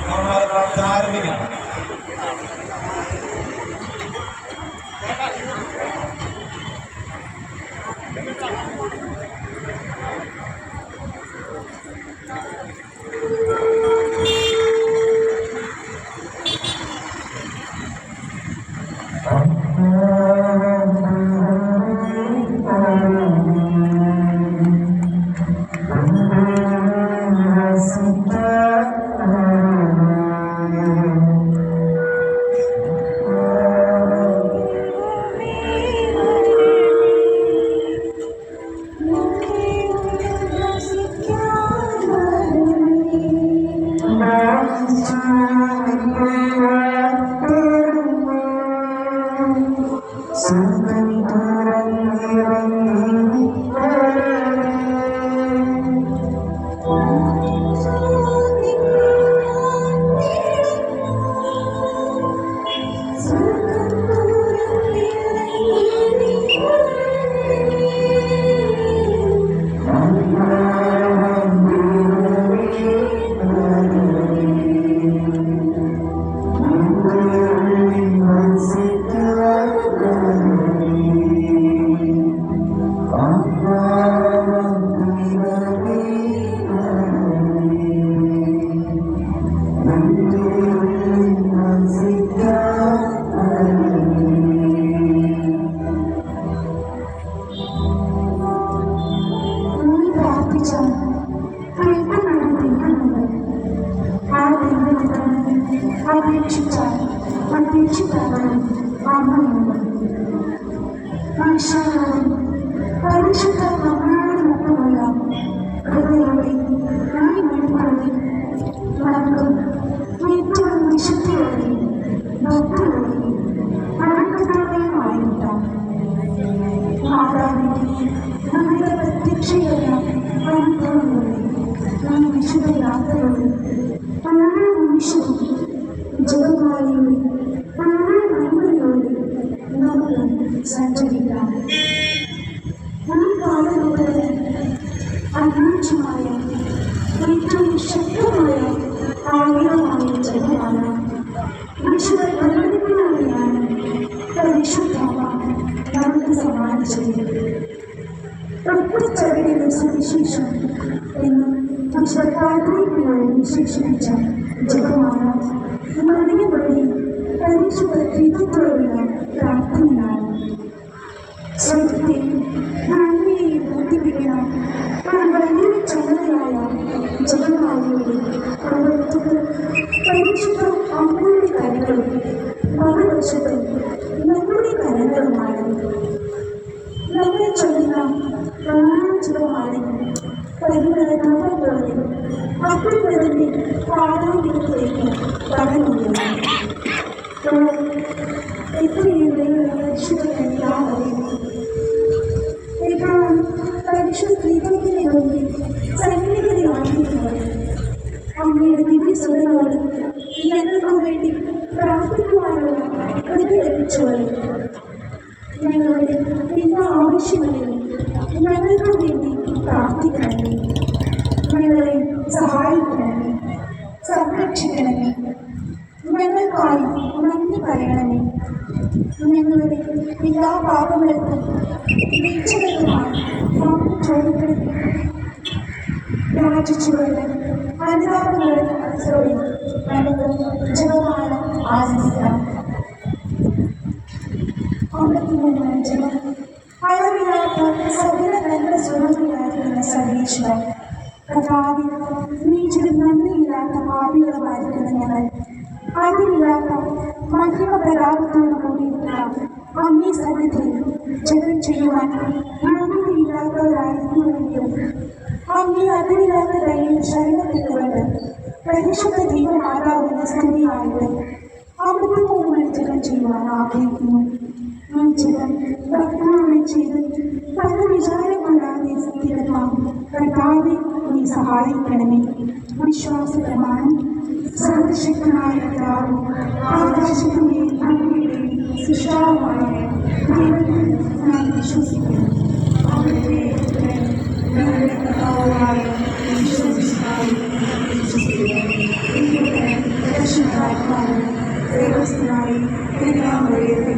നവമാല പ്രാർത്ഥന ആരംഭിക്കണം നീ പരിശുദ്ധ പരിശുദ്ധ ത്രിത്വത്തോടുള്ള പ്രാർത്ഥനയാണ് സ്വയത്തെയും നന്മയെയും ബന്ധിപ്പിക്കുന്ന ഒരു വലിയ ചുമതലയായ ജപമാലയുടെ പ്രവർത്തകർ പരിശുദ്ധ അമ്മയുടെ ഞങ്ങളെ സഹായിക്കണമേ. സംരക്ഷിക്കണമേ. ഞങ്ങൾക്കായി നന്ദി പറയണമേ. ഞങ്ങളുടെ എല്ലാ പാപങ്ങൾക്കും വീഴ്ചകളുമായി മാപ്പ് ചോദിക്കണമേ യാചിച്ചുകൊണ്ട് അനുതാപങ്ങളുടെ മനസ്സോടെ നമുക്ക് ജപമാണ് ആനന്ദിക്കാം ഭക്തമായി ചെയ്ത് പല വിചാരങ്ങളാതെ സ്ഥിരമാം കർത്താവെ നീ സഹായിക്കണമേ വിശ്വാസ പ്രമാണം സർവശക്തനായ കർത്താവ് ആകാശത്തിന്റെയും ഭൂമിയുടെയും സൃഷ്ടാവുമായ ദൈവത്തിൽ ഞാൻ വിശ്വസിക്കുന്നു അവിടുത്തെ ഞങ്ങളുടെ കർത്താവായ വിശ്വസിക്കാനും വിശ്വസിക്കുന്നു പരിശുദ്ധാത്മാവ് ദൈവസ്ഥനായി സ്ത്രീകളെ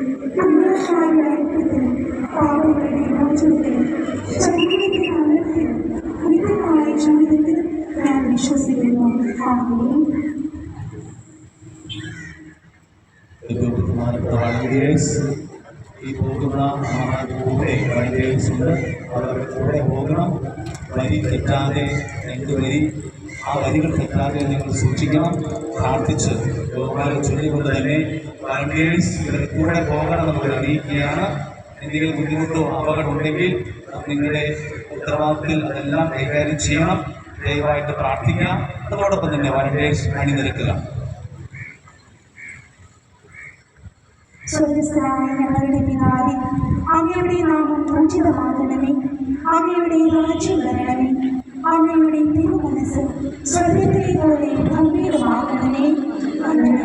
പാപങ്ങളുടെ മോചനത്തിനും ശരീരത്തിന്റെ അനത്തിനും നിത്യമായ ജീവിതത്തിനും ഞാൻ വിശ്വസിക്കുന്നു ഈ പോകുന്ന കൂടെ വളണ്ടിയേഴ്സ് ഉണ്ട് അവരുടെ കൂടെ പോകണം വരി തെറ്റാതെ രണ്ട് വരി ആ വരികൾ തെറ്റാതെ നിങ്ങൾ സൂക്ഷിക്കണം പ്രാർത്ഥിച്ച് ബഹുമാനം ചൊല്ലിക്കൊണ്ട് തന്നെ വളണ്ടിയേഴ്സ് ഇവരുടെ കൂടെ പോകണമെന്ന് അറിയിക്കുകയാണ് എന്തെങ്കിലും ബുദ്ധിമുട്ടോ അപകടം ഉണ്ടെങ്കിൽ നിങ്ങളുടെ ഉത്തരവാദിത്തത്തിൽ അതെല്ലാം കൈകാര്യം ചെയ്യണം. ദയവായിട്ട് പ്രാർത്ഥിക്കാം അതോടൊപ്പം തന്നെ വളണ്ടിയേഴ്സ് അണിനിരക്കുക. ഞങ്ങളുടെ അങ്ങയുടെ നാമം പൂജിതമാകണമേ അങ്ങയുടെ രാജ്യം വരണമേ. അങ്ങയുടെ തിരുമനസ് സ്വർഗത്തിലെ പോലെ ഗംഭീരമാകണമേ. അങ്ങനെ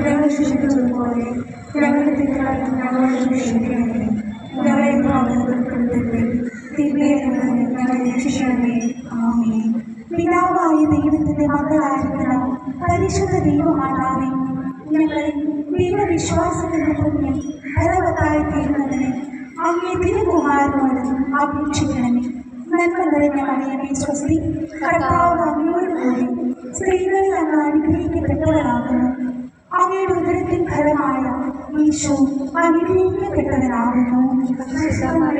ഞങ്ങൾ ശിക്ഷിച്ചതുപോലെ ഞങ്ങളുടെ തെറ്റുകളും ഞങ്ങളോട് ക്ഷമിക്കണമേ ഞങ്ങളെ ഉൾപ്പെടുത്തട്ടെ തിന്മയിൽ നിന്ന് ഞങ്ങളെ രക്ഷിക്കണമേ. ആമേൻ. പിതാവായ ദൈവത്തിന്റെ മകളായിരിക്കണം. പരിശുദ്ധ ദൈവമാതാവേ ഞങ്ങളെ ദൈവവിശ്വാസത്തിന്റെ പുണ്യം ഫലവത്തായി തീരുന്നതിന് അങ്ങേ തിരുകുമാരനോട് അപേക്ഷിക്കണമേ. നന്മ നിറഞ്ഞ മറിയമേ സ്വസ്തി കർത്താവ് അങ്ങയോട് കൂടി സ്ത്രീകളിൽ അങ്ങ് അനുഗ്രഹിക്കപ്പെട്ടവരാകുന്നു അങ്ങയുടെ ഉദരത്തിൻ ഫലമായ ഈശോ അനുഗ്രഹിക്കപ്പെട്ടവനാകുന്നു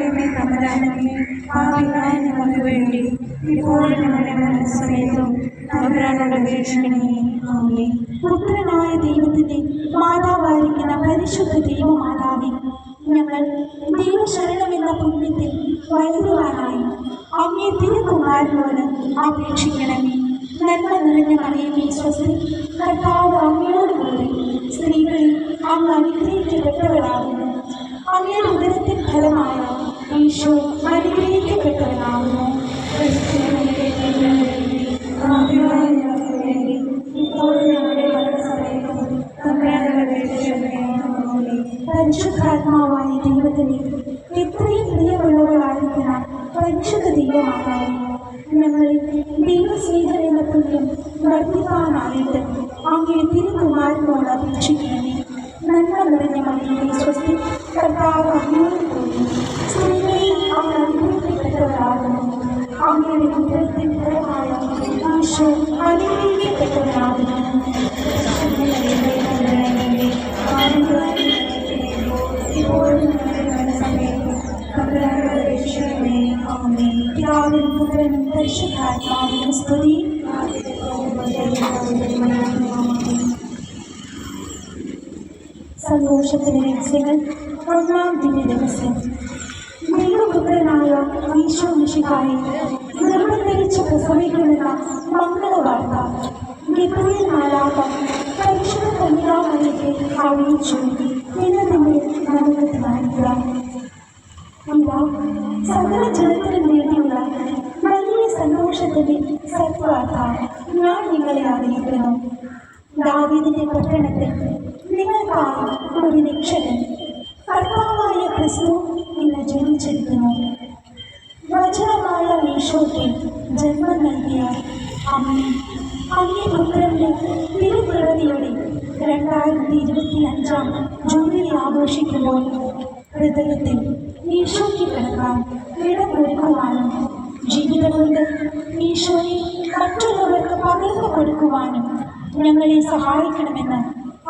തമ്പരാനമേ ഭാഗ്യമായ ഞങ്ങൾക്ക് വേണ്ടി ഇപ്പോഴും ഞങ്ങളുടെ മരണസമയത്തും തമ്പരാനോട് അപേക്ഷിക്കണമേ. പുത്രനായ ദൈവത്തിന്റെ മാതാവായിരിക്കുന്ന പരിശുദ്ധ ദൈവമാതാവേ ഞങ്ങൾ ദൈവശരണം എന്ന പുണ്യത്തിൽ വളരുവാനായി അങ്ങേ തിരുകുമാരനോട് അപേക്ഷിക്കണമേ. നന്മ നിറഞ്ഞ മറിയമേ സ്വസ്തി. കർത്താവ് അങ്ങയോടുകൂടി സ്ത്രീകളിൽ അങ്ങ് അനുഗ്രഹിക്കപ്പെട്ടവളാകുന്നു. അങ്ങയുടെ ഉദരത്തിൻ ഫലമായ? ഈശോ അനുഗ്രഹിക്കപ്പെട്ടവനാകുന്നു അനുഗ്രഹിക്കപ്പെട്ടവരാകുന്നു പിതാവിനും പുത്രനും പരിശുദ്ധാത്മാവിനും സ്തുതി സന്തോഷത്തിന്റെ രഹസ്യങ്ങൾ ഒന്നാം ദിവ്യ രഹസ്യം ദൈവപുത്രനായ ഈശോ മിശിഹായി നിർബന്ധിച്ച് പ്രസവിക്കുമെന്ന അറിയിച്ചു എന്നതിന്റെ നമുക്ക് വായിക്കാം ഇതാ സകല ജനത്തിനും വേണ്ടിയുള്ള വലിയ സന്തോഷത്തിന്റെ സത്വാർത്ഥ ഞാൻ നിങ്ങളെ അറിയിക്കുന്നു ദാവീദിന്റെ പട്ടണത്തിൽ നിങ്ങൾക്കായി ഒരു രക്ഷകൻ കർത്താവായ ക്രിസ്തു ഇന്ന് ജനിച്ചിരിക്കുന്നു വചനമായ ഈശോയ്ക്ക് ജന്മം നൽകിയ അമ്മ അങ്ങേ പുത്രന്റെ തിരുപ്പിറവിയുടെ രണ്ടായിരത്തി ഇരുപത്തി അഞ്ചാം ജൂബിലി ആഘോഷിക്കുമ്പോൾ ഹൃദയത്തിൽ ഈശോയ്ക്ക് കിടക്കാൻ ഇടമൊരുക്കുവാനും ജീവിതം കൊണ്ട് ഈശോയെ മറ്റുള്ളവർക്ക് പകർന്നു കൊടുക്കുവാനും ഞങ്ങളെ സഹായിക്കണമെന്ന്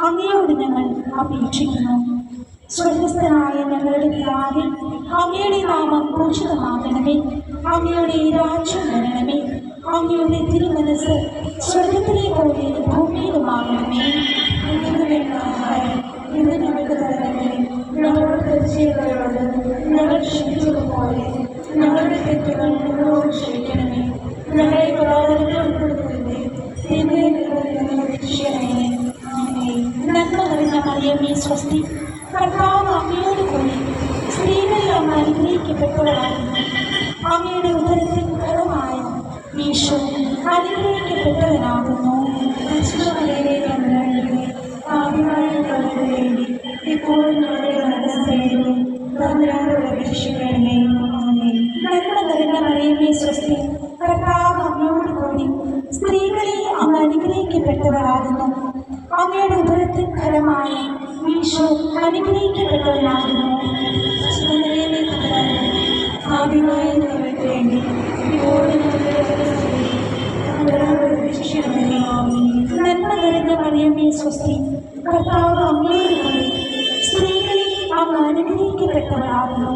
അങ്ങയോട് ഞങ്ങൾ അപേക്ഷിക്കുന്നു. സ്വർഗസ്ഥനായ ഞങ്ങളുടെ പിതാവിൽ അങ്ങയുടെ നാമം പൂജിതമാകണമേ അങ്ങയുടെ രാജ്യം വരണമേ. അങ്ങയുടെ തിരുമനസ് സ്വർഗത്തിലെ പോലെ ഭൂമിയിലുമാകണമേ. ഞങ്ങൾക്ക് അമ്മയോട് ഉദരത്തിൽ ഫലമായ അനുഗ്രഹിക്കപ്പെട്ടവനാകുന്നു തമ്പുരാനേ, പാപികളായ ഞങ്ങൾക്ക് വേണ്ടി ഇപ്പോഴും ഞങ്ങളുടെ മരണസമയത്തും തമ്പുരാനോട് അപേക്ഷിക്കണമേ നന്മ നിറഞ്ഞ മറിയമേ സ്വസ്തി കർത്താവ് അമ്മയോട് കൂടി സ്ത്രീകളിൽ അങ്ങ് അനുഗ്രഹിക്കപ്പെട്ടവളാകുന്നു അങ്ങയുടെ ഉദരത്തിൻ ഫലമായി ഈശോ അനുഗ്രഹിക്കപ്പെട്ടവനാകുന്നു ഞങ്ങൾക്ക് വേണ്ടി ഇപ്പോഴും നന്മ നിറഞ്ഞ മറിയമേ സ്വസ്തി കർത്താവ് അങ്ങയോട് കൂടി സ്ത്രീകളിൽ അങ്ങ് അനുഗ്രഹിക്കപ്പെട്ടവളാകുന്നു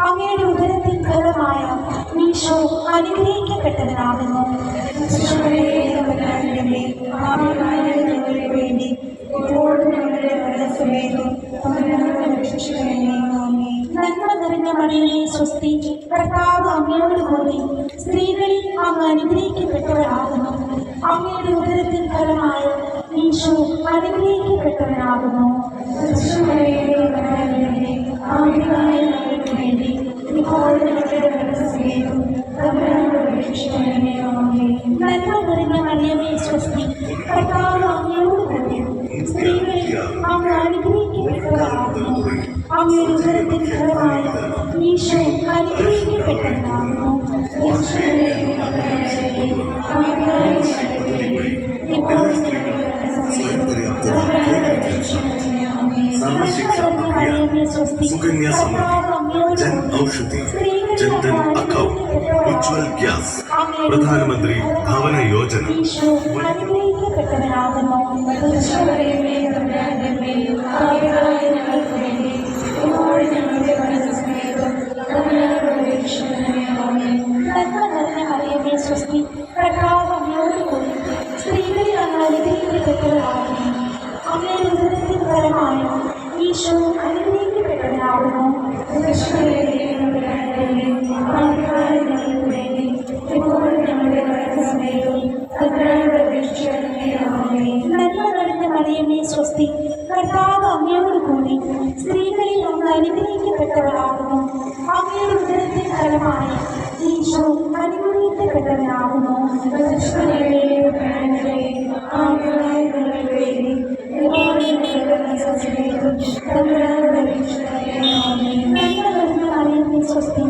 അങ്ങയുടെ ഉദരത്തിൻ ഫലമായ മീശോ അനുഗ്രഹിക്കപ്പെട്ടവനാകുന്നു നന്മ നിറഞ്ഞ മറിയമേ സ്വസ്തി കർത്താവ് അമ്മയോട് കൂടി സ്ത്രീകളിൽ അങ്ങ് അനുഗ്രഹിക്കപ്പെട്ടവരാകുന്നു. അങ്ങയുടെ ഉദരത്തിൻ ഫലമായ അനുഗ്രഹിക്കപ്പെട്ടവനാകുന്നു നന്മ നിറഞ്ഞ മറിയമേ സ്വസ്തി. കർത്താവ് അങ്ങയോട് കൂടി സ്ത്രീകളിൽ അങ്ങ് അനുഗ്രഹിക്കപ്പെട്ടവളാകുന്നു അങ്ങയുടെ ഉദരത്തിൻ ഫലമായ ഈശോ അനുഗ്രഹിക്കപ്പെട്ടവനാകുന്നു. Sukanya Samriddhi Jan Aushadhi Jan Dhan account Ujjwal gas Pradhan Mantri Bhavana Yojana. സ്വസ്തി പ്രഭാവമയോടുകൂടി സ്ത്രീകൾ ഞങ്ങൾ അനുഗ്രഹിക്കപ്പെട്ടവരാകണം അങ്ങയുടെ ഹൃദയത്തിൽ പരമായ ഈശോ അങ്ങ് അനുഗ്രഹിക്കപ്പെട്ടവളാകുന്നു അങ്ങയുടെ ഉദരത്തിൻ ഫലമായി ഈശോ അനുഗ്രഹിക്കപ്പെട്ടവരാകുന്നു സ്വസ്തി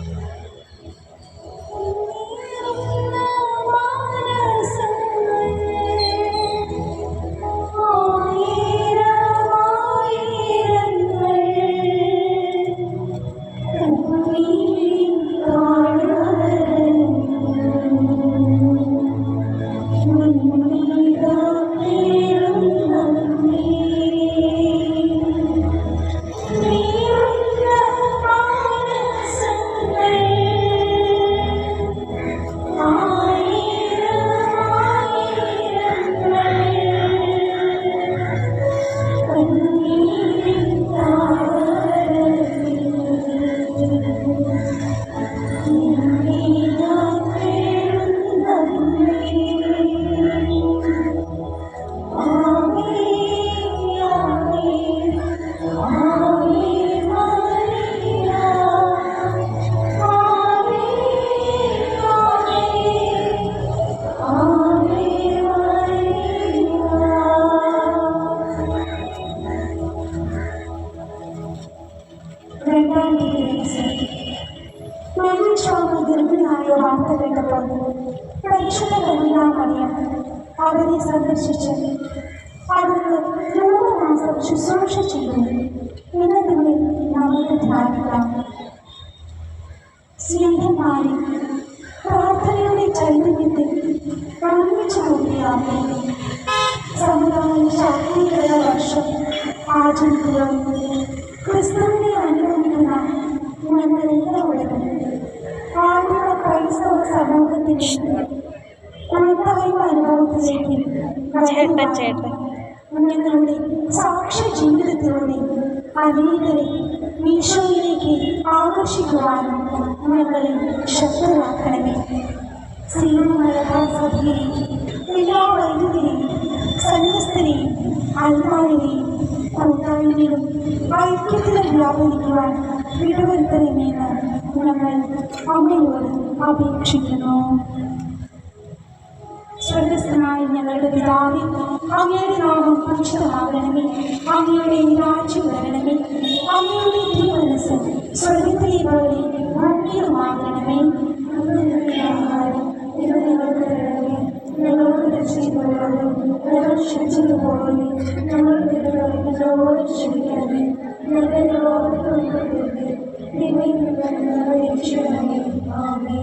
സാക്ഷ്യ ജീവിതത്തിലൂടെ അനേകരെ ഈശോയിലേക്ക് ആകർഷിക്കുവാനും ഞങ്ങളെ ശക്തരാക്കണമേ. സഭയെയും എല്ലാ വൈദ്യുതിനെയും സന്യസ്തരെയും അൽമാരെയും കൂട്ടായ്മയിലും ഐക്യത്തിലും വ്യാപരിക്കുവാൻ ഇടവരുത്തണമെന്ന് ഞങ്ങൾ അമ്മയോട് അപേക്ഷിക്കുന്നു. സ്വർഗസ്ഥനായ ഞങ്ങളുടെ പിതാവേ അങ്ങയുടെ നാമം പൂജിതമാകണമേ അങ്ങയുടെ രാജ്യം വരണമേ. അങ്ങയുടെ തിരുമനസ് സ്വർഗത്തിലെ പോലെ ഭൂമിയിലുമാകണമേ ഞങ്ങളോട് രക്ഷിക്കുന്നവരോട് ഞങ്ങൾ ക്ഷമിച്ചതുപോലെ ഞങ്ങളുടെ ഞങ്ങളോട് ക്ഷമിക്കണമേ ഞങ്ങളുടെ ലോകത്തിൽ ഞങ്ങളെ രക്ഷിക്കണമേ ആമേ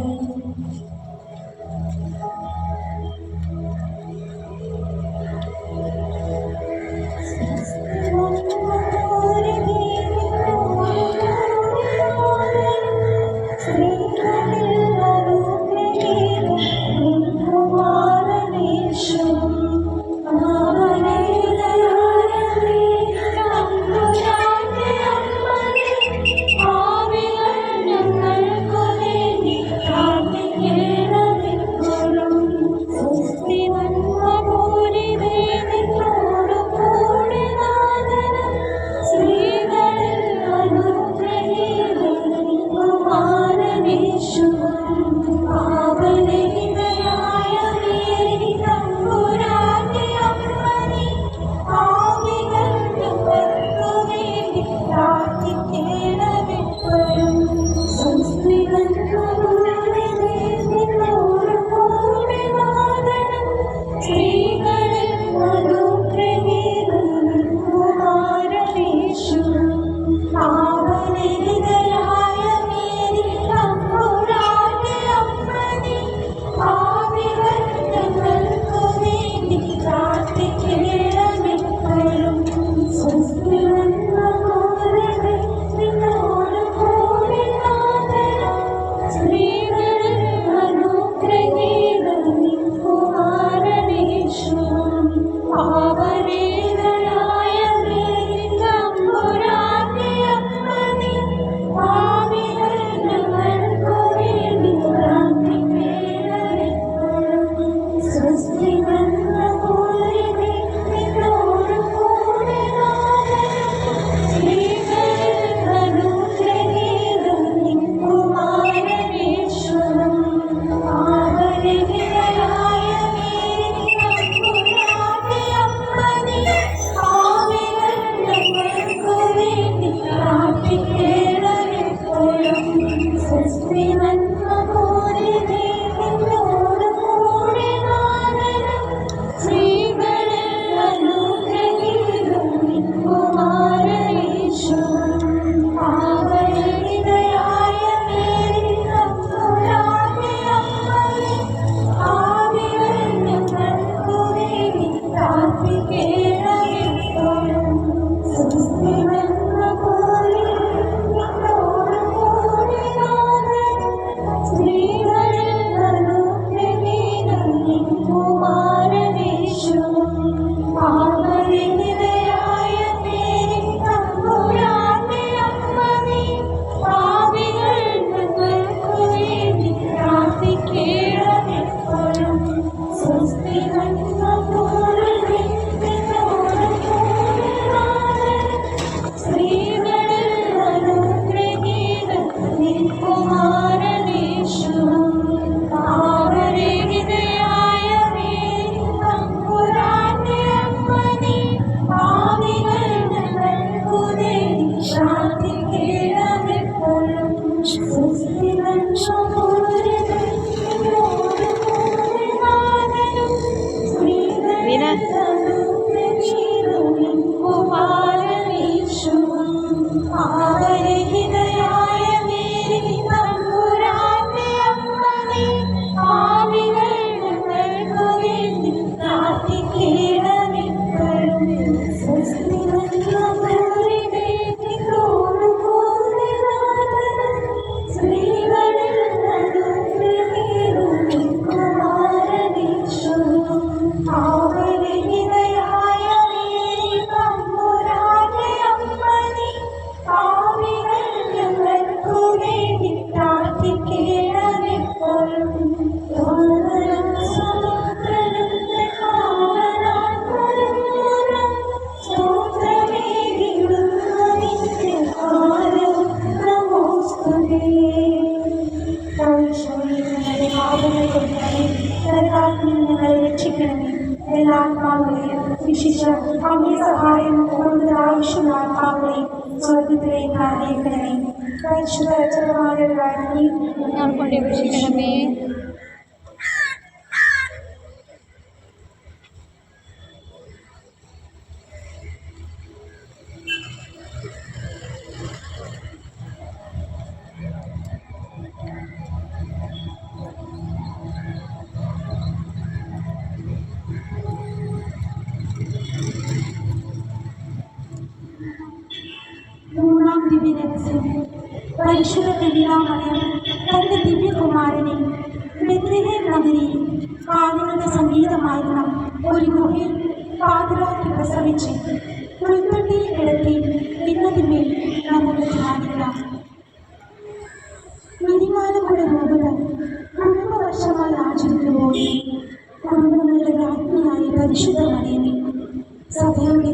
പ്രാർത്ഥിക്കണമേ ക്രൈസ്തവ ചരമായ പ്രാർത്ഥി ഞങ്ങൾ കൊണ്ട് അപേക്ഷിക്കണമേ സദ്യയുടെ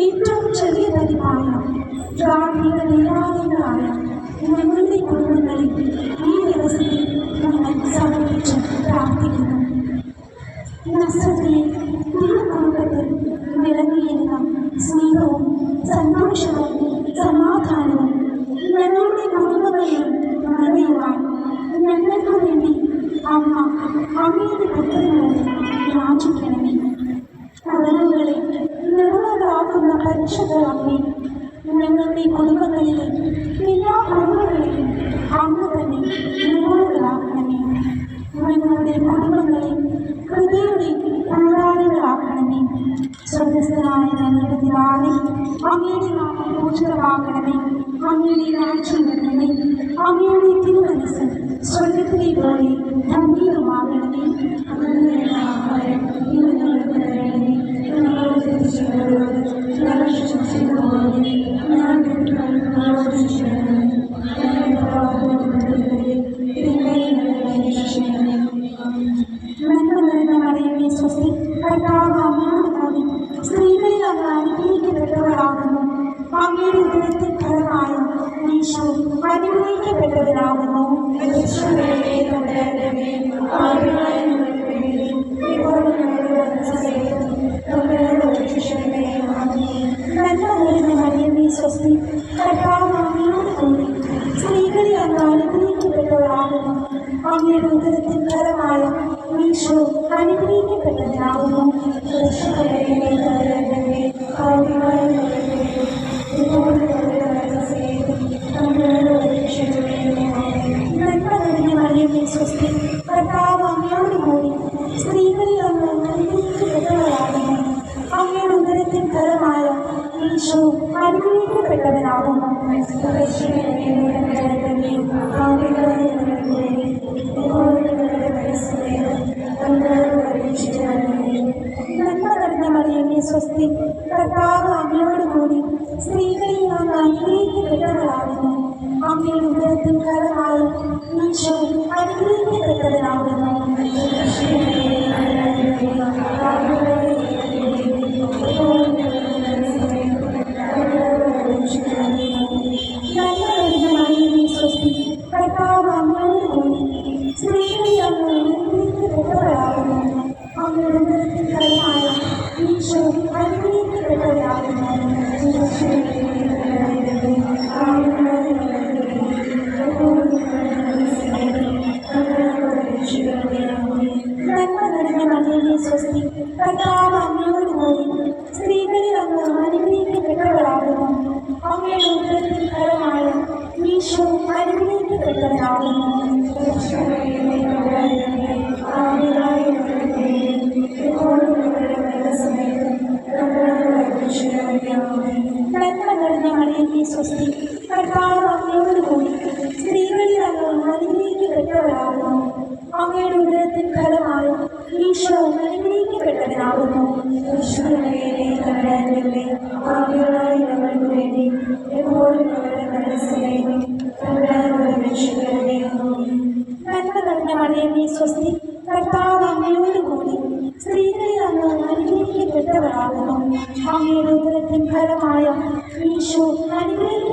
ഏറ്റവും ചെറിയ പതിപ്പായ ഗ്രാമീണ ദേവാലയങ്ങളായ ഞങ്ങളുടെ കുടുംബങ്ങളിൽ ഈ ദിവസത്തിൽ നമ്മൾ സമർപ്പിച്ച് പ്രാർത്ഥിക്കുന്നു നസ്രത്തിലെ തിരുക്കുടുംബത്തിൽ വിളങ്ങിയിരുന്ന സ്നേഹവും സന്തോഷവും I'll be Pedro Reinaldo, Ministro da Justiça. Música അങ്ങയുടെ ഉദരത്തിൻ ഫലമായ ഈശോ അനുഗ്രഹിക്കപ്പെട്ടവനാകുന്നു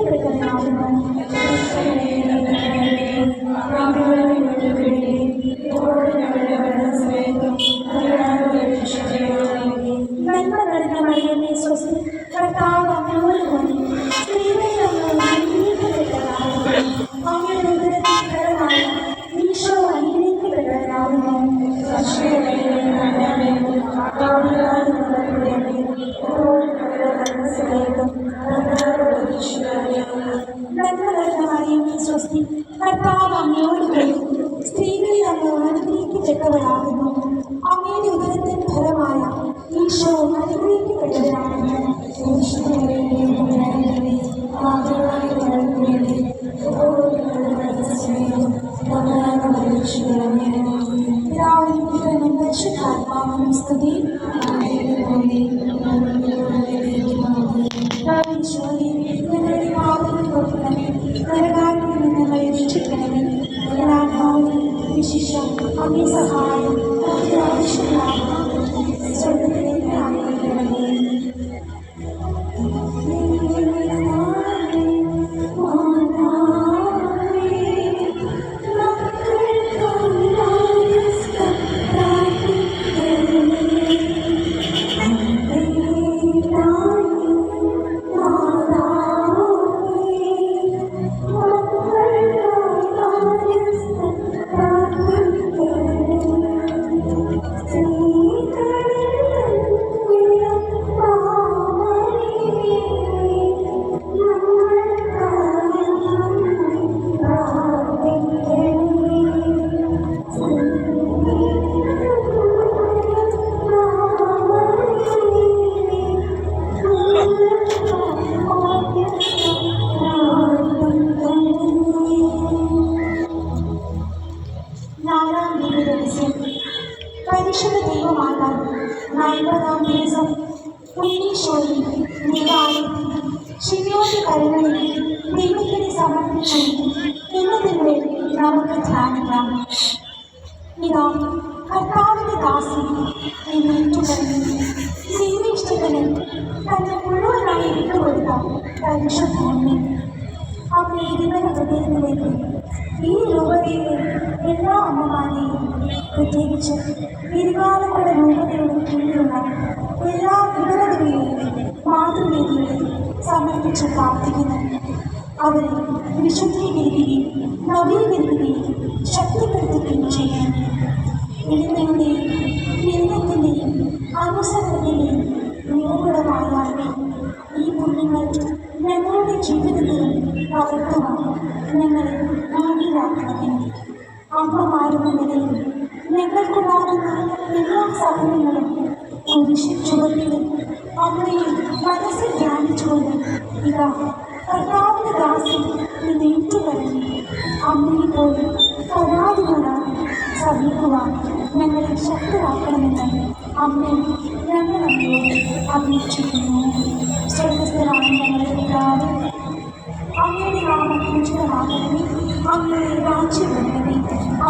പിതാവിനും പുത്രനും പരിശുദ്ധാത്മാവിനും സ്തുതി. സമർപ്പിച്ച് പ്രാർത്ഥിക്കുന്നു അവരെ വിശുദ്ധീകരിക്കുകയും നവീകരിക്കുകയും ശക്തിപ്പെടുത്തുകയും ചെയ്യണം എളിമയുടെയും ബിന്ദത്തിന്റെയും അനുസരണത്തിന്റെയും നിറകുടമായാലും ഈ പുണ്യങ്ങൾ ഞങ്ങളുടെ ജീവിതത്തിൽ പകർത്തുവാൻ ഞങ്ങളെ ഭാഗ്യരാക്കണമേ. അമ്മമാരുന്ന നിലയിൽ ഞങ്ങൾക്കുണ്ടാകുന്ന എല്ലാ സഹനങ്ങളും കുരിശിൽ ചുവട്ടിലും അമ്മയെ മനസ്സിൽ ധ്യാനിച്ചുകൊണ്ട് ഇതാ കർത്താവിന്റെ ദാസി ഇന്ന് ഏറ്റുപറഞ്ഞു അമ്മയെ പോലെ പരാതികളാണ് സഹിക്കുവാൻ ഞങ്ങളെ ശക്തരാക്കണമെന്ന് അമ്മയെ ഞങ്ങൾ അമ്മയോട് അപേക്ഷിക്കുന്നു സ്വർഗസ്ഥരായ ഞങ്ങളുടെ പിതാവ് അങ്ങയുടെ നാമം പൂജിതമാകണമേ അങ്ങയുടെ രാജ്യം